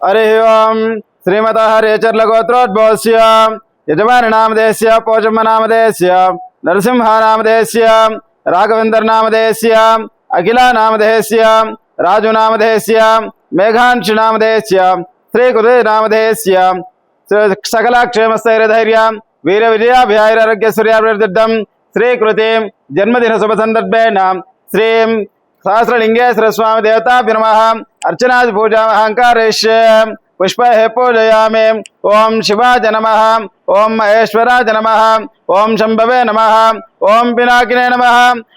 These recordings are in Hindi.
హరి ఓం శ్రీమత హరేచర్ల గోత్రోద్భవస్య యజమాని నామదేశ్య పోషమ్మ నామదేశ్య నరసింహ నామదేశ్య రాఘవేంద్ర నామదేశ్య అఖిల నామదేశ్య రాజు నామదేశ్య మేఘాంక్షి నామదేశ్య శ్రీ కుదే నామదేశ్య సకల క్షేమస్థైర్యధైర్య వీర విజయాభ్యాయురారోగ్య సూర్యాభివృద్ధిం శ్రీకృతి జన్మదిన శుభ సందర్భేణ శ్రీం సహస్రలింగేశ్వర స్వామి దేవతాభ్యనమ అర్చనాది పూజామహంకారేష్య. पुष्प पूजयामि। ओम शिवाय नमः। ओम महेश्वराय नमः। ओम शंभवे नम। ओम पिनाकिने नम।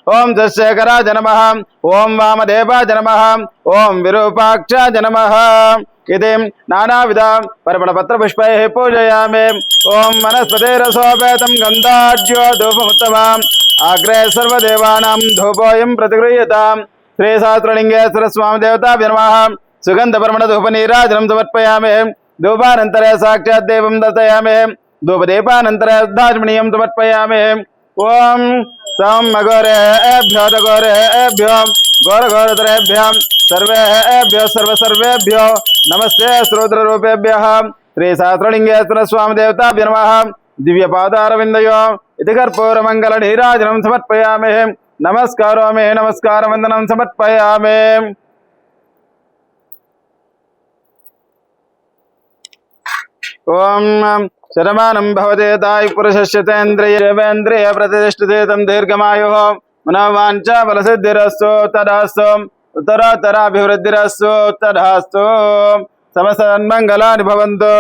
ओम दशेखराय नमः। ओम वामदेवाय नमः। ओम विरूपाक्षाय नमः। इति नानाविध पर्पणपत्रपुष्पैः पूजयामि। ॐ वनस्पतिरसोपेतं गन्धाढ्यो धूपमुत्तमाम्। अग्रे सर्वदेवानां धूपोऽयं प्रतिगृह्यताम्। श्रीसहस्रलिङ्गेश्वर स्वामिदेवताभ्य नमः। सुगन्धपर्मणधूपनीराजनं समर्पयामि। धूपानन्तरे साक्षात् देवं दर्शयामि। धूपदीपानन्तरे दाज्मणीयं समर्पयामि। ॐ सं अघोरेभ्यो दघोरेभ्यो घोरघोरतरेभ्यः सर्वेभ्यो, सर्वसर्वेभ्यो। नमस्ते श्रोत्ररूपेभ्यः। श्रीसहस्रलिङ्गेश्वर स्वामिदेवताभ्य नमः। दिव्यपादारविन्दयो इति कर्पूरमङ्गलनीराजनं समर्पयामि। नमस्कारोमि, नमस्कारवन्दनं समर्पयामि। ॐ शतमानं भवते तायि पुरुषस्यतेन्द्रिय देवेन्द्रिय प्रतिष्ठते तं दीर्घमायुः मनोवाञ्च बलसिद्धिरस्तु तदास्तु उत्तरोत्तराभिवृद्धिरस्तु तदास्तु समस्तन्मङ्गलानि भवन्तु